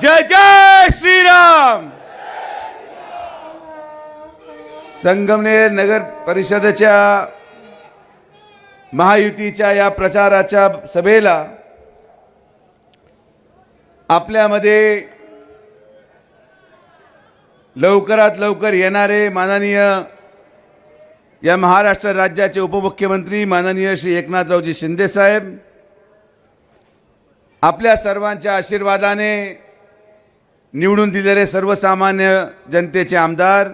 जय जय श्रीराम। संगमनेर नगर परिषदेच्या महायुतीच्या या प्रचाराच्या सभेला आपल्यामध्ये लवकरात लवकर येणारे माननीय या महाराष्ट्र राज्याचे उपमुख्यमंत्री माननीय श्री एकनाथरावजी शिंदेसाहेब आपल्या सर्वांच्या आशीर्वादाने निवडून दिलेले सर्वसामान्य जनतेचे आमदार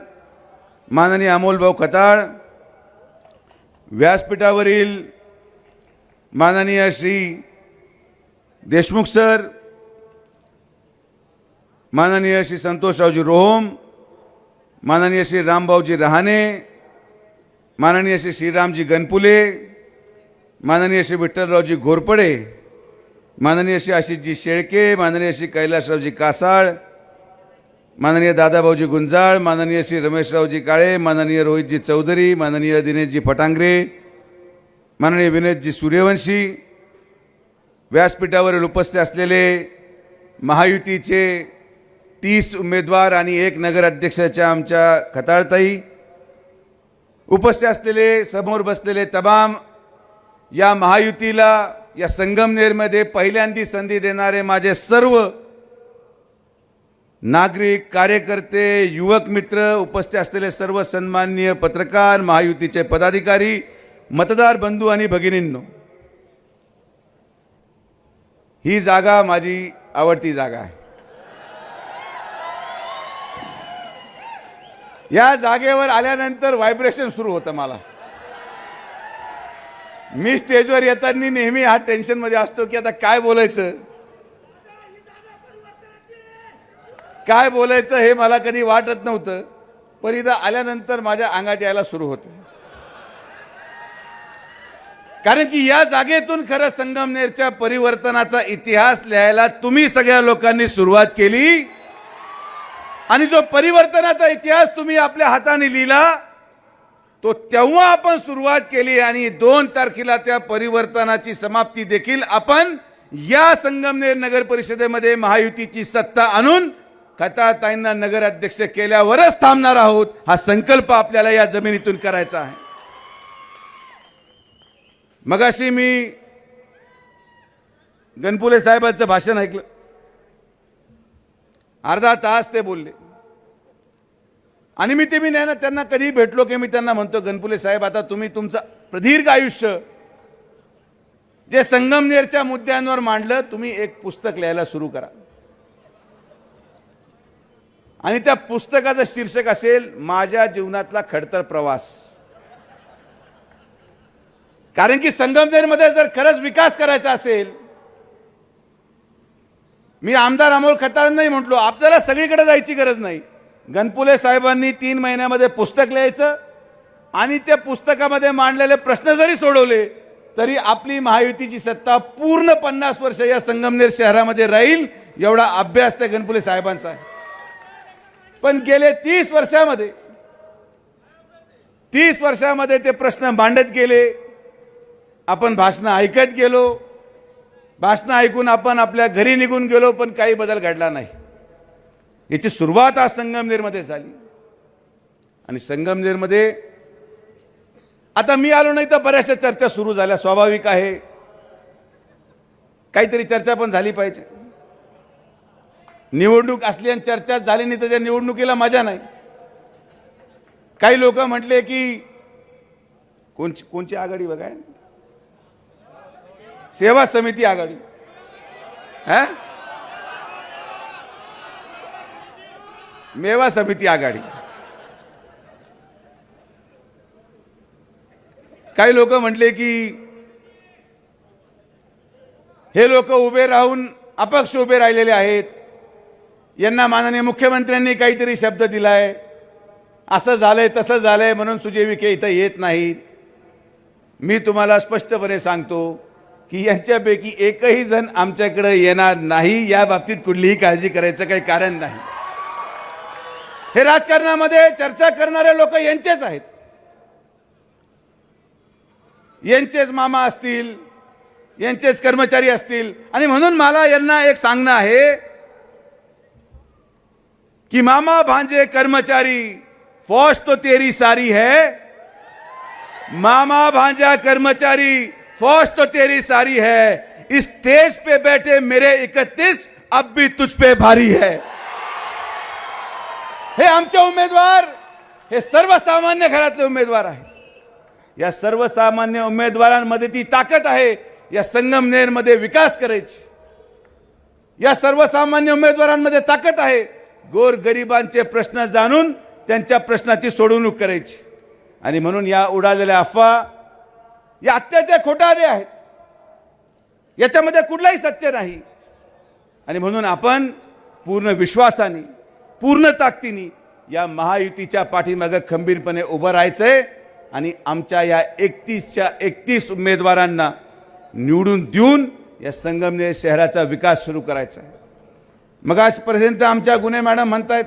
माननीय अमोलभाऊ खताळ व्यासपीठावरील माननीय श्री देशमुख सर माननीय श्री संतोषरावजी रोहम माननीय श्री रामभाऊजी रहाणे माननीय श्री श्रीरामजी गणपुले माननीय श्री विठ्ठलरावजी घोरपडे माननीय श्री आशिषजी शेळके माननीय श्री कैलासरावजी कासाळ माननीय दादाभाऊजी गुंजाळ माननीय श्री रमेशरावजी काळे माननीय रोहितजी चौधरी माननीय दिनेशजी फटांगरे माननीय विनोदजी सूर्यवंशी व्यासपीठावरील उपस्थित असलेले महायुतीचे तीस उमेदवार आणि एक नगराध्यक्षाच्या आमच्या खताळताई उपस्थित असलेले समोर बसलेले तमाम या महायुतीला या संगमनेरमध्ये पहिल्यांदी संधी देणारे माझे सर्व नागरिक कार्यकर्ते युवक मित्र उपस्थित असलेले सर्व सन्माननीय पत्रकार महायुतीचे पदाधिकारी मतदार बंधू आणि भगिनींनो ही जागा माझी आवडती जागा आहे. या जागेवर आल्यानंतर व्हायब्रेशन सुरू होतं मला. मी स्टेजवर येताना नेहमी हा टेन्शनमध्ये असतो की आता काय बोलायचं? काय बोलायचं हे मला कधी वाटत नव्हतं पण इथं आल्यानंतर माझ्या अंगात यायला सुरू होतं. कारण की या जागेतून खरं संगमनेरच्या परिवर्तनाचा इतिहास लिहायला तुम्ही सगळ्या लोकांनी सुरुवात केली. आणि जो परिवर्तनाचा इतिहास तुम्ही आपल्या हाताने लिहिला तो तेव्हा आपण सुरुवात केली आणि दोन तारखेला त्या परिवर्तनाची समाप्ती देखील आपण या संगमनेर नगर परिषदेमध्ये महायुतीची सत्ता आणून कथाताईंना नगराध्यक्ष केल्यावरच थांबणार आहोत. हा संकल्प आपल्याला या जमिनीतून करायचा आहे. मगाशी मी गणपुले साहेबांचं भाषण ऐकलं. अर्धा तास ते बोलले. आणि मी ते मी नाही ना त्यांना कधी भेटलो की मी त्यांना म्हणतो गणपुले साहेब आता तुम्ही तुमचं प्रदीर्घ आयुष्य जे संगमनेरच्या मुद्द्यांवर मांडलं तुम्ही एक पुस्तक लिहायला सुरू करा. आणि त्या पुस्तकाचं शीर्षक असेल माझ्या जीवनातला खडतर प्रवास. कारण की संगमनेरमध्ये जर खरंच विकास करायचा असेल मी आमदार अमोल खताळ नाही म्हटलो आपल्याला सगळीकडे जायची गरज नाही. गणपुले साहेबांनी तीन महिन्यामध्ये पुस्तक लिहायचं आणि त्या पुस्तकामध्ये मांडलेले प्रश्न जरी सोडवले तरी आपली महायुतीची सत्ता पूर्ण पन्नास वर्ष या संगमनेर शहरामध्ये राहील एवढा अभ्यास त्या गणपुले साहेबांचा आहे. पण गेले तीस वर्षामध्ये तीस वर्षामध्ये ते प्रश्न मांडत गेले. आपण भाषणं ऐकत गेलो. भाषणं ऐकून आपण आपल्या घरी निघून गेलो पण काही बदल घडला नाही. याची सुरुवात आज संगमनेरमध्ये झाली. आणि संगमनेरमध्ये आता मी आलो नाही तर बऱ्याचशा चर्चा सुरू झाल्या स्वाभाविक आहे. काहीतरी चर्चा पण झाली पाहिजे. निवडणूक असली आणि चर्चा झाली नाही तर त्या निवडणुकीला मजा नाही. काही लोक म्हटले की कोणची कोणची आघाडी बघाय? सेवा समिती आघाडी. हा? मेवा समिती आघाडी. काही लोक म्हटले की हे लोक उभे राहून अपक्ष उभे राहिलेले आहेत. यांना माननीय मुख्यमंत्र्यांनी काहीतरी शब्द दिलाय. असं झालंय तसं झालंय म्हणून सुजय विखे इथं येत नाहीत. मी तुम्हाला स्पष्टपणे सांगतो की यांच्यापैकी एकही जण आमच्याकडे येणार नाही या बाबतीत कुठलीही काळजी करायचं काही कारण नाही. हे राजकारणामध्ये चर्चा करणारे लोक यांचेच आहेत. यांचेच मामा असतील यांचेच कर्मचारी असतील. आणि म्हणून मला यांना एक सांगणं आहे कि मामा भांजे कर्मचारी, फौज तो तेरी सारी है। मामा भांजा कर्मचारी, फौज तो तेरी सारी है। इस स्टेज पे बैठे मेरे इकतीस, अब भी तुझ पे भारी है। हे आमचे उमेदवार हे सर्वसामान्य घरातले उमेदवार आहेत या सर्वसामान्य उमेदवारांमध्ये ती ताकद आहे, या संगमनेरमध्ये विकास करायची। या सर्वसामान्य उमेदवारांमध्ये ताकद आहे गोरगरिबांचे प्रश्न जाणून त्यांच्या प्रश्नाची सोडवणूक करायची. आणि म्हणून या उडालेल्या अफवा या अत्यंत खोटारे आहेत. याच्यामध्ये कुठलाही सत्य नाही. आणि म्हणून आपण पूर्ण विश्वासाने पूर्ण ताकदीने या महायुतीच्या पाठीमागं खंबीरपणे उभं राहायचंय आणि आमच्या या एकतीसच्या एकतीस उमेदवारांना निवडून देऊन या संगमनेर शहराचा विकास सुरू करायचा आहे. मग आजपर्यंत आमच्या गुन्हे मॅडम म्हणतायत.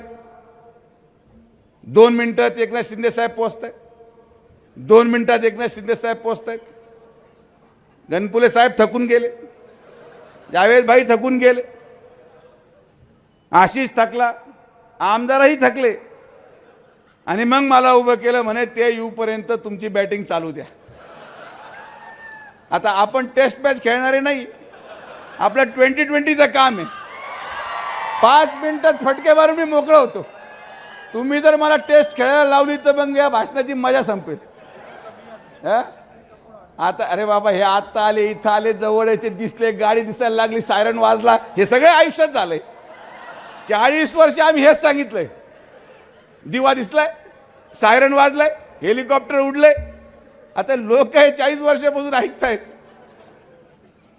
दोन मिनिटात एकनाथ शिंदे साहेब पोहोचत आहेत दोन मिनिटात एकनाथ शिंदे साहेब पोहोचत आहेत गणपुले साहेब थकून गेले. जावेद भाई थकून गेले. आशिष थकला. आमदारही थकले. आणि मग मला उभं केलं म्हणे ते येऊपर्यंत तुमची बॅटिंग चालू द्या. आता आपण टेस्ट मॅच खेळणारे नाही. आपलं ट्वेंटी ट्वेंटीचं काम आहे. पाच मिनिटात फटके मारून मी मोकळं होतो. तुम्ही जर मला टेस्ट खेळायला लावली तर मग या भाषणाची मजा संपेल. आता अरे बाबा हे आता आले इथं आले जवळ येते दिसले गाडी दिसायला लागली सायरन वाजला हे सगळं आयुष्यात झालंय. चाळीस वर्ष आम्ही हेच सांगितलंय. दिवा दिसलाय सायरन वाजलाय हेलिकॉप्टर उडलंय. आता लोक हे चाळीस वर्षापासून ऐकतायत.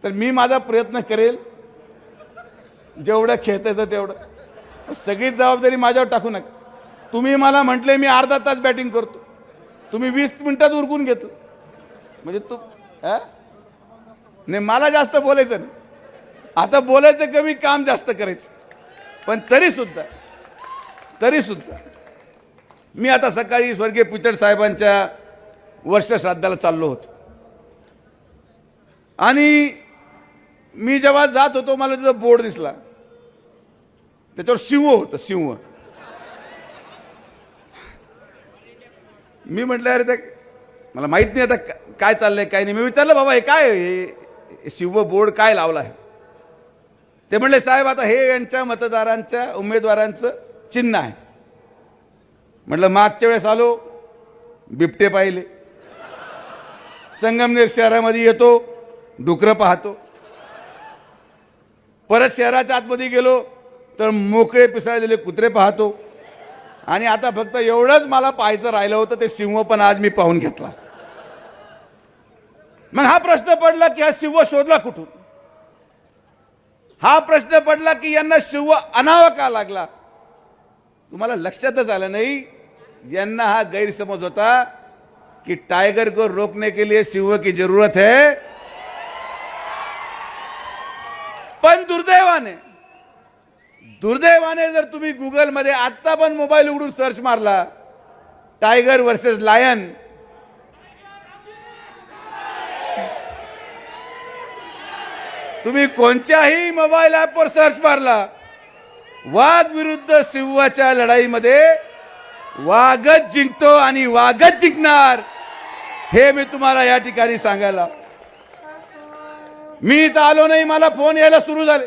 तर मी माझा प्रयत्न करेल जेवढं खेळतायचं तेवढं. सगळी जबाबदारी माझ्यावर टाकू नका. तुम्ही मला म्हटले मी अर्धा तास बॅटिंग करतो. तुम्ही वीस मिनिटात उरकून घेतलं. म्हणजे तू नाही मला जास्त बोलायचं नाही. आता बोलायचं कमी काम जास्त करायचं. पण तरी सुद्धा तरी सुद्धा मी आता सकाळी स्वर्गीय पिचड साहेबांच्या वर्षश्राद्धाला चाललो होतो. आणि मी जेव्हा जात होतो मला त्याचा बोर्ड दिसला. त्याच्यावर सिंह होतं सिंह मी म्हटलं अरे ते मला माहीत नाही आता काय चाललंय काय नाही. मी विचारलं बाबा हे काय हे शिव बोर्ड काय लावला आहे? ते म्हणले साहेब आता हे यांच्या मतदारांच्या उमेदवारांचं चिन्ह आहे. म्हटलं मागच्या वेळेस आलो बिबटे पाहिले. संगमनेर शहरामध्ये येतो डुकरं पाहतो. परत शहराच्या आतमध्ये गेलो तर मोकळे पिसाळलेले कुत्रे पाहतो. आणि आता फक्त एवढंच मला पाहायचं राहिलं होतं ते सिंह पण आज मी पाहून घेतला. मग हा प्रश्न पडला की हा सिंह शोधला कुठून? हा प्रश्न पडला की यांना शिव अनाव का लागला? तुम्हाला लक्षातच आलं नाही? यांना हा गैरसमज होता कि टाइगर को रोकने के लिए सिंह की जरूरत है. पण दुर्दैवाने दुर्दैवाने जर तुम्ही गुगलमध्ये आत्ता पण मोबाईल उघडून सर्च मारला टायगर वर्सेस लायन. तुम्ही कोणत्याही मोबाईल ॲपवर सर्च मारला वाघ विरुद्ध सिंहाच्या लढाईमध्ये वाघच जिंकतो आणि वाघच जिंकणार हे मी तुम्हाला या ठिकाणी सांगायला. मी इथं आलो नाही मला फोन यायला सुरू झाले.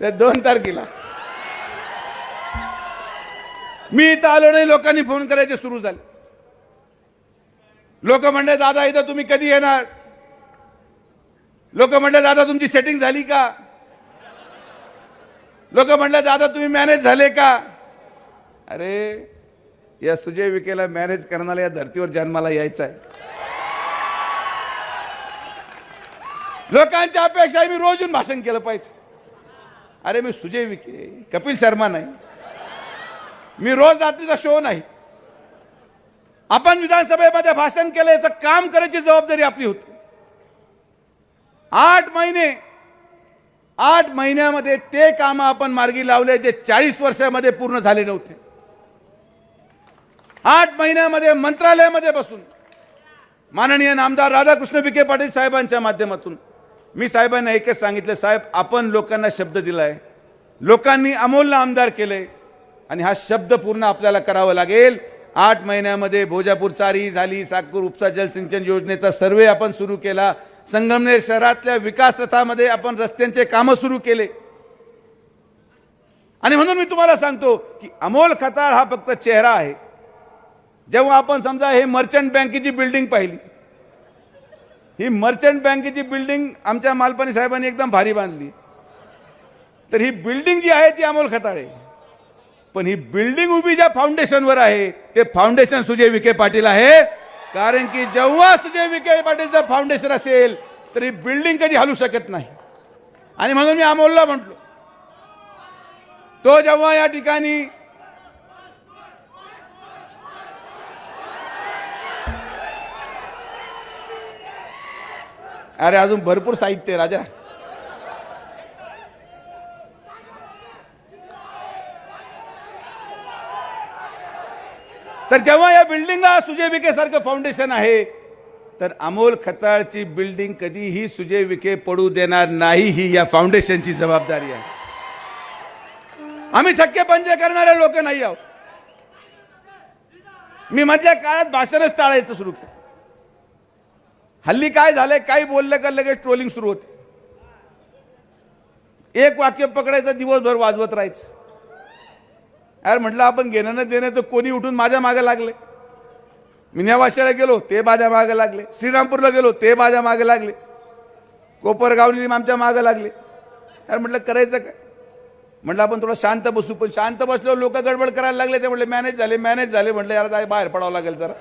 त्या दोन तारखेला. मी इथं आलो नाही लोकांनी फोन करायचे सुरू झाले. लोक म्हणले दादा इथं तुम्ही कधी येणार? लोक म्हणले दादा तुमची सेटिंग झाली का? लोक म्हणले दादा तुम्ही मॅनेज झाले का? अरे या सुजय विकेला मॅनेज करणाऱ्या या धर्तीवर जन्माला यायचं आहे. लोकांच्या अपेक्षा मी रोज येऊन भाषण केलं पाहिजे. अरे मी सुजय विखे कपिल शर्मा नाही. मी रोज रात्रीचा शो नाही. आपण विधानसभेमध्ये भाषण केलं याचं काम करायची जबाबदारी आपली होती. आठ महिने आठ महिन्यामध्ये ते काम आपण मार्गी लावले जे चाळीस वर्षामध्ये पूर्ण झाले नव्हते. आठ महिन्यामध्ये मंत्रालयामध्ये बसून माननीय नामदार राधाकृष्ण विखे पाटील साहेबांच्या माध्यमातून मी साहेबांना एकच सांगितलं साहेब आपण लोकांना शब्द दिलाय. लोकांनी अमोलला आमदार केले आणि हा शब्द पूर्ण आपल्याला करावा लागेल. आठ महिन्यामध्ये भोजापूर चारी झाली साकूर उपसा जलसिंचन योजनेचा सर्वे आपण सुरू केला. संगमनेर शहरातल्या विकास रथामध्ये आपण रस्त्यांचे कामं सुरू केले. आणि म्हणून मी तुम्हाला सांगतो की अमोल खताळ हा फक्त चेहरा आहे. जेव्हा आपण समजा हे मर्चंट बँकेची बिल्डिंग पाहिली ही मर्चंट बँकेची बिल्डिंग आमच्या मालपाणी साहेबांनी एकदम भारी बांधली. तर ही बिल्डिंग जी आहे ती अमोल खताळे. पण ही बिल्डिंग उभी ज्या फाउंडेशनवर आहे ते फाउंडेशन सुजय विखे पाटील आहे. कारण की जेव्हा सुजय विखे पाटीलचं फाउंडेशन असेल तर ही बिल्डिंग कधी हलू शकत नाही. आणि म्हणून मी अमोलला म्हटलो तो जेव्हा या ठिकाणी अरे अजून भरपूर साहित्य आहे राजा. तर जेव्हा या बिल्डिंगला सुजय विखे सारखं फाउंडेशन आहे तर अमोल खताळची बिल्डिंग कधीही सुजय विखे पडू देणार नाही ही या फाउंडेशनची जबाबदारी आहे. आम्ही शक्य पंजे करणारे लोक नाही आहोत. मी मधल्या काळात भाषणच टाळायचं सुरू केलं. हल्ली काय झालंय? काही बोललं का लगेच ट्रोलिंग सुरू होते. एक वाक्य पकडायचं दिवसभर वाजवत राहायचं. यार म्हटलं आपण घेणं न देणं तर कोणी उठून माझ्या मागे लागले? मी गेलो ते माझ्या मागे लागले. श्रीरामपूरला गेलो ते माझ्या मागे लागले. कोपरगावली आमच्या मागे लागले. यार म्हटलं करायचं काय? म्हटलं आपण थोडं शांत बसू. पण शांत बसल्यावर लोक गडबड करायला लागले ते म्हटले मॅनेज झाले मॅनेज झाले. म्हटलं यार जाय बाहेर पडावं लागेल जरा.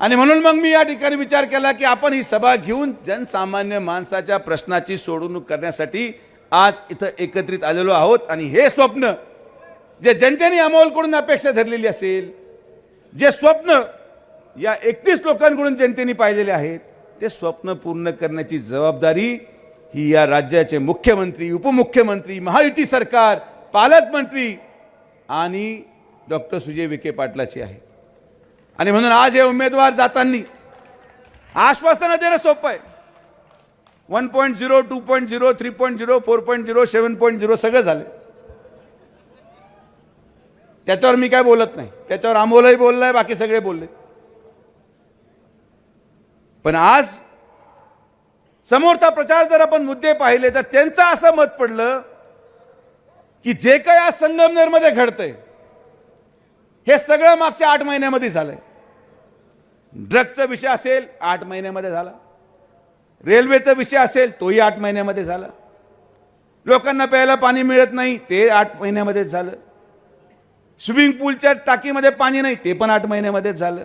आणि म्हणून मग मी या ठिकाणी विचार केला की आपण ही सभा घेऊन जनसामान्य माणसाच्या प्रश्नाची सोडवणूक करण्यासाठी आज इथं एकत्रित आलेलो आहोत. आणि हे स्वप्न जे जनतेने अमोलकडून अपेक्षा धरलेली असेल जे स्वप्न या एकतीस लोकांकडून जनतेने पाहिलेले आहेत ते स्वप्न पूर्ण करण्याची जबाबदारी ही या राज्याचे मुख्यमंत्री उपमुख्यमंत्री महायुती सरकार पालकमंत्री आणि डॉक्टर सुजय विखे पाटलाची आहे. आणि म्हणून आज हे उमेदवार जाताना आश्वासनं देणं सोपं आहे. One point zero two point zero three point zero four point zero seven point zero सगळं झालं. त्याच्यावर मी काय बोलत नाही. त्याच्यावर अमोलही बोललाय बाकी सगळे बोलले. पण आज समोरचा प्रचार जर आपण मुद्दे पाहिले तर त्यांचं असं मत पडलं की जे काही आज संगमनेरमध्ये घडतंय हे सगळं मागच्या आठ महिन्यामध्ये झालंय. ड्रगचा विषय असेल आठ महिन्यामध्ये झाला. रेल्वेचा विषय असेल तोही आठ महिन्यामध्ये झाला. लोकांना प्यायला पाणी मिळत नाही ते आठ महिन्यामध्येच झालं. स्विमिंग पूलच्या टाकीमध्ये पाणी नाही ते पण आठ महिन्यामध्येच झालं.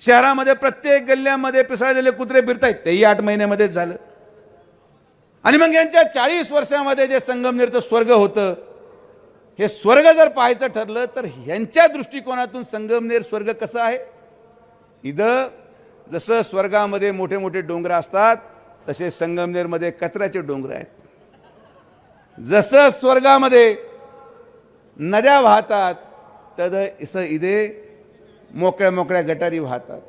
शहरामध्ये प्रत्येक गल्ल्यामध्ये पिसाळलेले कुत्रे फिरतायत तेही आठ महिन्यामध्येच झालं. आणि मग यांच्या चाळीस वर्षामध्ये जे संगमनेरचं स्वर्ग होतं हे स्वर्ग जर पाहायचं ठरलं तर ह्यांच्या दृष्टिकोनातून संगमनेर स्वर्ग कसं आहे? इथं जसं स्वर्गामध्ये मोठे मोठे डोंगर असतात तसे संगमनेरमध्ये कचऱ्याचे डोंगर आहेत. जसं स्वर्गामध्ये नद्या वाहतात तद इसं इथे मोकळ्या मोकळ्या गटारी वाहतात.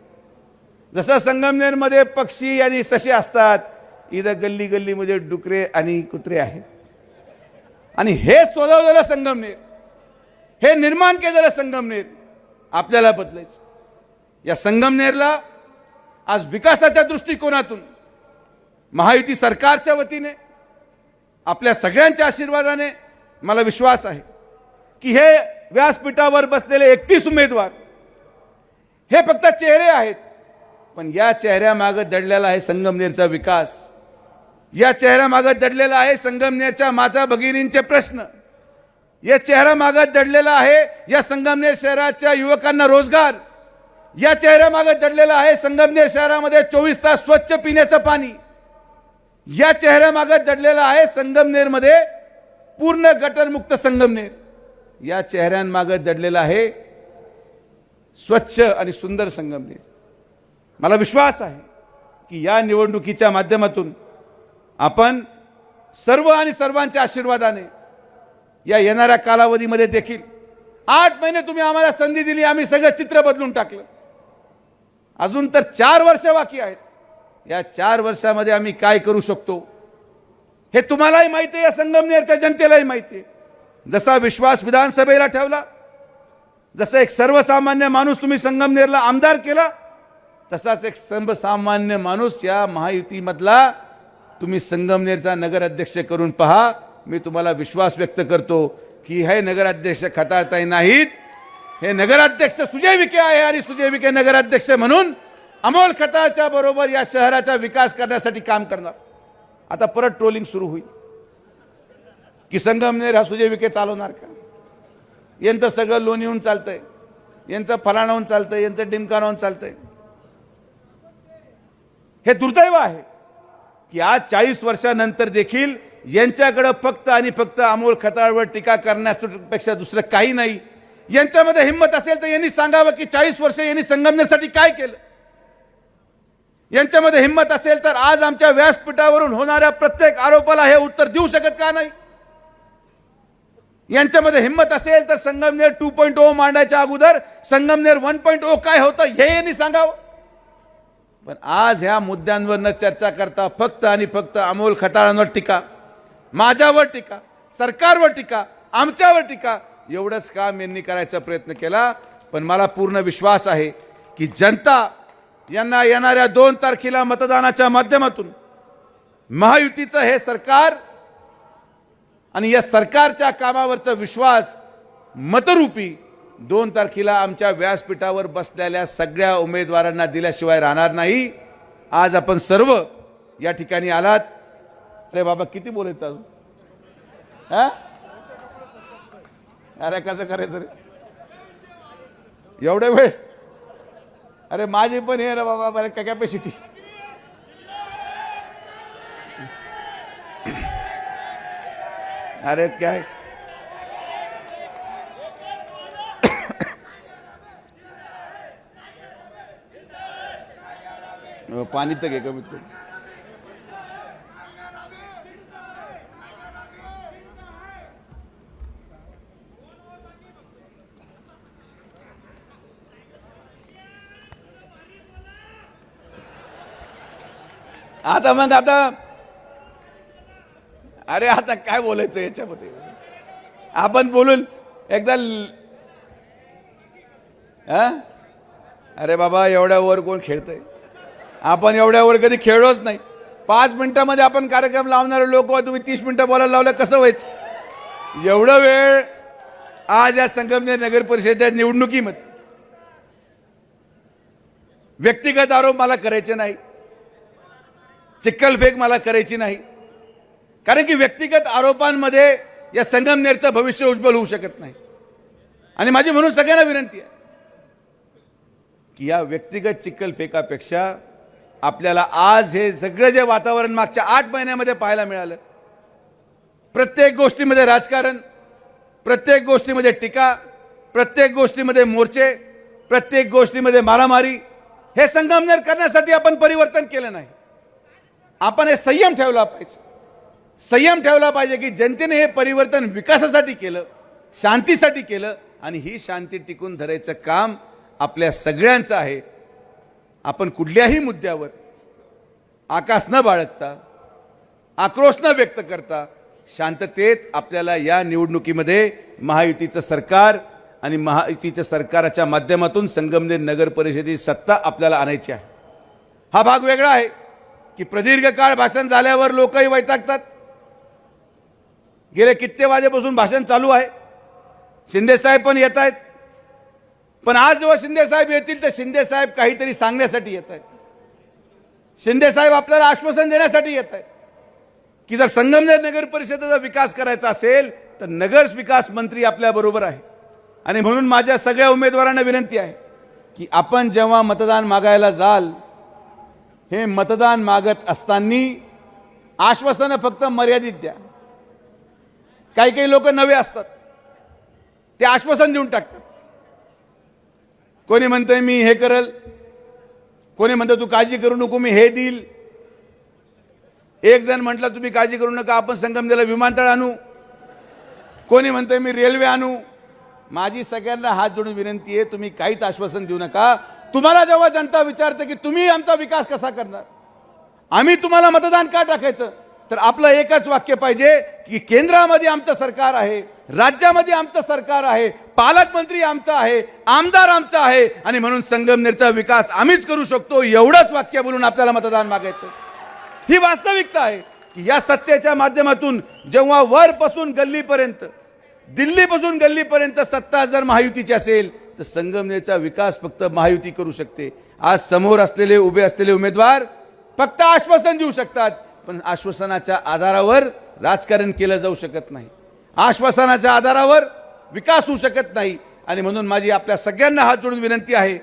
जसं संगमनेरमध्ये पक्षी आणि ससे असतात इथं गल्ली गल्लीमध्ये डुकरे आणि कुत्रे आहेत. आणि हे स्वतःला संगमनेर हे निर्माण केलेलं संगमनेर आपल्याला बदलायचं. या संगमनेरला आज विकासाच्या दृष्टिकोनातून महायुती सरकारच्या वतीने आपल्या सगळ्यांच्या आशीर्वादाने मला विश्वास आहे की हे व्यासपीठावर बसलेले एकतीस उमेदवार हे फक्त चेहरे आहेत पण या चेहऱ्यामागं दडलेला आहे संगमनेरचा विकास. या चेहऱ्यामागं दडलेला आहे संगमनेरच्या माता भगिनींचे प्रश्न. या चेहऱ्यामागं दडलेला आहे या संगमनेर शहराच्या युवकांना रोजगार. या चेहऱ्यामागं दडलेला आहे संगमनेर शहरामध्ये चोवीस तास स्वच्छ पिण्याचं पाणी. या चेहऱ्यामागं दडलेला आहे संगमनेरमध्ये पूर्ण गटरमुक्त संगमनेर. या चेहऱ्यांमागं दडलेला आहे स्वच्छ आणि सुंदर संगमनेर. मला विश्वास आहे की या निवडणुकीच्या माध्यमातून आपण सर्व आणि सर्वांच्या आशीर्वादाने या येणाऱ्या कालावधीमध्ये देखील आठ महिने तुम्ही आम्हाला संधी दिली आम्ही सगळं चित्र बदलून टाकलं. अजून तर चार वर्ष बाकी आहेत. या चार वर्षामध्ये आम्ही काय करू शकतो? हे तुम्हालाही माहिती आहे या संगमनेरच्या जनतेलाही माहिती आहे. जसा विश्वास विधानसभेला ठेवला जसं एक सर्वसामान्य माणूस तुम्ही संगमनेरला आमदार केला तसाच एक सर्वसामान्य माणूस या महायुतीमधला तुम्ही संगमनेरचा नगराध्यक्ष करून पहा. मी तुम्हाला विश्वास व्यक्त करतो की हे नगराध्यक्ष खताळताई नाहीत. हे नगराध्यक्ष सुजय विखे आहे आणि सुजय विखे नगराध्यक्ष म्हणून अमोल खताळच्या बरोबर या शहराचा विकास करण्यासाठी काम करणार. आता परत ट्रोलिंग सुरू होईल. की संगमनेर हा सुजय विखे चालवणार का? यांचं सगळं लोणीहून चालतंय. यांचं फलाणाहून चालतंय. यांचं डिमकानाहून चालतंय. हे दुर्दैव आहे. की आज चाळीस वर्षानंतर देखील यांच्याकडं फक्त आणि फक्त अमोल खताळवर टीका करण्यापेक्षा दुसरं काही नाही. यांच्यामध्ये हिंमत असेल तर यांनी सांगावं की चाळीस वर्ष यांनी संगमनेसाठी काय केलं? यांच्यामध्ये हिंमत असेल तर आज आमच्या व्यासपीठावरून होणाऱ्या प्रत्येक आरोपाला हे उत्तर देऊ शकत का नाही? यांच्यामध्ये हिंमत असेल तर संगमनेर टू पॉईंट ओ मांडायच्या अगोदर संगमनेर वन पॉईंट ओ काय होतं हे यांनी सांगावं. पण आज ह्या मुद्द्यांवर न चर्चा करता फक्त आणि फक्त अमोल खटाळांवर टीका माझ्यावर टीका सरकारवर टीका आमच्यावर टीका एवढंच काम यांनी करायचा प्रयत्न केला. पण मला पूर्ण विश्वास आहे की जनता यांना येणाऱ्या दोन तारखेला मतदानाच्या माध्यमातून महायुतीचं हे सरकार आणि या सरकारच्या कामावरचा विश्वास मतरूपी दोन तारखेला आमच्या व्यासपीठावर बसलेल्या सगळ्या उमेदवारांना दिल्याशिवाय राहणार नाही. आज आपण सर्व या ठिकाणी आलात. अरे बाबा किती बोलायचं अजून? हा? अरे कसं करायचं रे? एवढे वेळ? अरे माझी पण हे रे बाबा बरं काय कॅपॅसिटी अरे काय? पाणी तर घे कमीत कमी. आता मग आता अरे आता काय बोलायचं याच्यामध्ये? आपण बोलून एकदा अरे बाबा एवढ्या वर कोण खेळतंय? आपण एवढ्यावर कधी खेळलोच नाही. पाच मिनिटामध्ये आपण कार्यक्रम लावणारे लोक हो, तुम्ही तीस मिनिटं बोलायला लावलं कसं व्हायचं? एवढं वेळ आज या संगमनेर नगर परिषदेच्या निवडणुकीमध्ये. व्यक्तिगत आरोप मला करायचे नाही. चिक्कलफेक मला करायची नाही. कारण की व्यक्तिगत आरोपांमध्ये या संगमनेरचं भविष्य उज्ज्वल होऊ शकत नाही. आणि माझी म्हणून सगळ्यांना विनंती आहे की या व्यक्तिगत चिक्कलफेकापेक्षा आपल्याला आज हे सगळं जे वातावरण मागच्या आठ महिन्यामध्ये पाहायला मिळालं. प्रत्येक गोष्टीमध्ये राजकारण प्रत्येक गोष्टीमध्ये टीका प्रत्येक गोष्टीमध्ये मोर्चे प्रत्येक गोष्टीमध्ये मारामारी हे संगमनेर करण्यासाठी आपण परिवर्तन केलं नाही. आपण हे संयम ठेवला पाहिजे. संयम ठेवला पाहिजे की जनतेने हे परिवर्तन विकासासाठी केलं शांतीसाठी केलं आणि ही शांती टिकून धरायचं काम आपल्या सगळ्यांचं आहे. आपण कुठल्याही मुद्द्यावर आकाश न बाळगता आक्रोश न व्यक्त करता शांततेत आपल्याला या निवडणुकीमध्ये महायुतीचं सरकार आणि महायुतीच्या सरकाराच्या माध्यमातून संगमनेर नगर परिषदेची सत्ता आपल्याला आणायची आहे. हा भाग वेगळा आहे की प्रदीर्घ काळ भाषण झाल्यावर लोकही वैतागतात. गेले कित्येक वाजेपासून भाषण चालू आहे. शिंदेसाहेब पण येत आहेत. पण आज जेव्हा शिंदे साहेब येतील तर शिंदेसाहेब काहीतरी सांगण्यासाठी येत आहेत. शिंदे साहेब आपल्याला आश्वासन देण्यासाठी येत आहेत. की जर संगमनेर नगर परिषदेचा विकास करायचा असेल तर नगर विकास मंत्री आपल्याबरोबर आहे. आणि म्हणून माझ्या सगळ्या उमेदवारांना विनंती आहे की आपण जेव्हा मतदान मागायला जाल हे मतदान मागत असताना आश्वासनं फक्त मर्यादित द्या. काही काही लोक नवे असतात. ते आश्वासन देऊन टाकतात. कोणी म्हणतंय मी हे करल? कोणी म्हणतं तू काळजी करू नको मी हे देईल. एक जण म्हटलं तुम्ही काळजी करू नका आपण संगमनेरला विमानतळ आणू. कोणी म्हणतंय मी रेल्वे आणू. माझी सगळ्यांना हात जोडून विनंती आहे तुम्ही काहीच आश्वासन देऊ नका. तुम्हाला जेव्हा जनता विचारते की तुम्ही आमचा विकास कसा करणार? आम्ही तुम्हाला मतदान का टाकायचं? तर आपलं एकच वाक्य पाहिजे की केंद्रामध्ये आमचं सरकार आहे राज्यामध्ये आमचं सरकार आहे पालकमंत्री आमचा आहे आमदार आमचा आहे आणि म्हणून संगमनेरचा विकास आम्हीच करू शकतो एवढंच वाक्य बोलून आपल्याला मतदान मागायचं ही वास्तविकता आहे की या सत्तेच्या माध्यमातून जेव्हा वरपासून गल्लीपर्यंत दिल्लीपासून गल्लीपर्यंत सत्ता जर महायुतीची असेल तर संगमनेरचा विकास फक्त महायुती करू शकते. आज समोर असलेले उभे असलेले उमेदवार फक्त आश्वासन देऊ शकतात पण आश्वासनाच्या आधारावर राजकारण केलं जाऊ शकत नाही. आश्वासनाच्या आधारावर विकास होऊ शकत नाही. आणि म्हणून माझी आपल्या सगळ्यांना हात जोडून विनंती आहे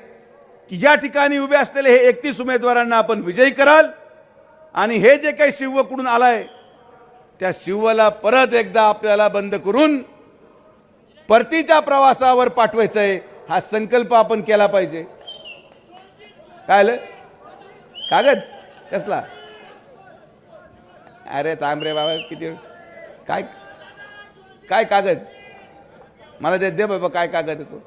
की या ठिकाणी उभे असलेले हे एकतीस उमेदवारांना आपण विजयी कराल. आणि हे जे काही शिवकडून आलाय त्या शिवला परत एकदा आपल्याला बंद करून परतीच्या प्रवासावर पाठवायचंय हा संकल्प आपण केला पाहिजे. काय आलं? कागद? कसला? अरे थांब रे बाबा किती काय काय कागद? मला ते दे बाबा काय कागद येतो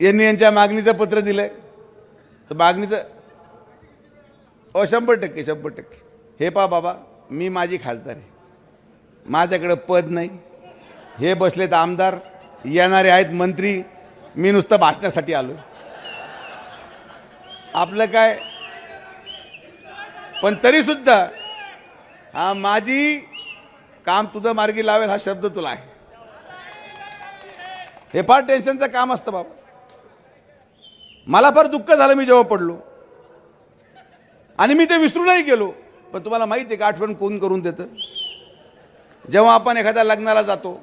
यांनी यांच्या मागणीचं पत्र दिलंय. तर मागणीचं अ शंभर टक्के शंभर टक्के. हे पा बाबा मी माझी खासदार आहे. माझ्याकडं पद नाही. हे बसलेत आमदार येणारे आहेत मंत्री. मी नुसतं भाषणासाठी आलो आपलं काय? पण तरीसुद्धा हा माझी काम तुझं मार्गी लावेल हा शब्द तुला आहे. हे फार टेन्शनचं काम असतं बाबा. मला फार दुःख झालं मी जेव्हा पडलो. आणि मी ते विसरूनही गेलो. पण तुम्हाला माहिती आहे का आठवण कोण करून देतं? जेव्हा आपण एखाद्या लग्नाला जातो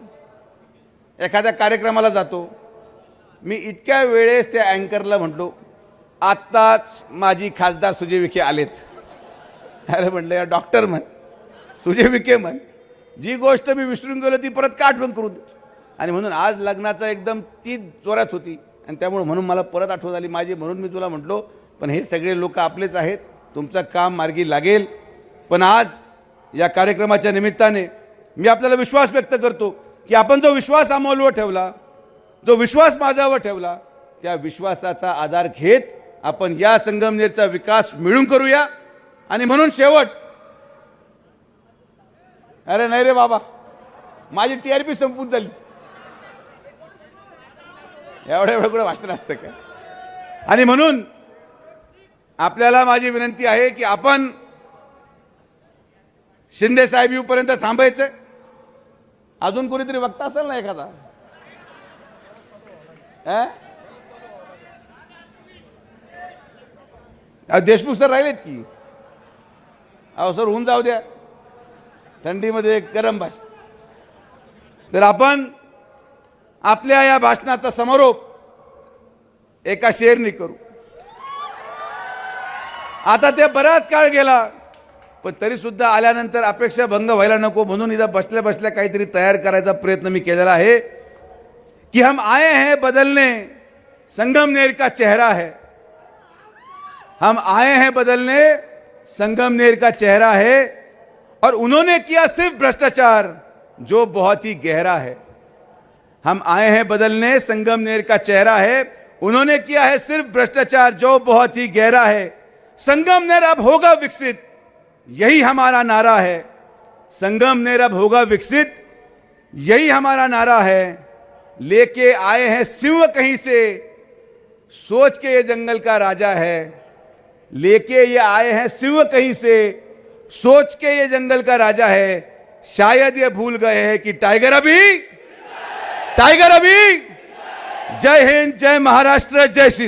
एखाद्या कार्यक्रमाला जातो मी इतक्या वेळेस त्या अँकरला म्हटलो आत्ताच माझी खासदार सुजय विखे आलेत. अरे म्हणलं या डॉक्टर म्हण सुजय विखे म्हण जी गोष्ट मी विसरून गेलो ती परत का आठवण करून देतो? आणि म्हणून आज लग्नाचा एकदम ती जोरात होती. आणि त्यामुळे म्हणून मला परत आठवण आली. माझी म्हणून मी तुला म्हटलो पण हे सगळे लोक आपलेच आहेत. तुमचं काम मार्गी लागेल. पण आज या कार्यक्रमाच्या निमित्ताने मी आपल्याला विश्वास व्यक्त करतो की आपण जो विश्वास अमोलवर ठेवला जो विश्वास माझ्यावर ठेवला त्या विश्वासाचा आधार घेत आपण या संगमनेरचा विकास मिळून करूया. आणि म्हणून शेवट अरे नाही रे बाबा माझी टी आर पी संपून झाली. एवढं एवढं कुठं भाषण असतं का? आणि म्हणून आपल्याला माझी विनंती आहे की आपण शिंदे साहेब येऊपर्यंत थांबायचं. अजून कोणीतरी वक्ता असेल ना एखादा? देशमुख सर राहिलेत की? अहो सर होऊन जाऊ द्या. थंडीमध्ये गरम भाषण तर आपण आपल्या या भाषणाचा समारोप एका शेरनी करू. आता ते बराच काळ गेला. पण तरीसुद्धा आल्यानंतर अपेक्षा भंग व्हायला नको म्हणून इथं बसल्या बसल्या काहीतरी तयार करायचा प्रयत्न मी केलेला आहे. कि हम आए हैं बदलने संगमनेर का चेहरा है. हम आए हैं बदलने संगमनेर का चेहरा है. और उन्होंने किया सिर्फ भ्रष्टाचार जो बहुत ही गहरा है. हम आए हैं बदलने संगमनेर का चेहरा है. उन्होंने किया है सिर्फ भ्रष्टाचार जो बहुत ही गहरा है. संगमनेर अब होगा विकसित। यही हमारा नारा है। संगम संगमनेर अब होगा विकसित। यही हमारा नारा है। लेके आए हैं सिंह कहीं से। सोच के ये जंगल का राजा है। लेके ये आए हैं सिंह कहीं से। सोच के ये जंगल का राजा है। शायद ये भूल गए हैं कि टाइगर अभी। टाइगर अभी। जय हिंद, जय महाराष्ट्र, जय श्री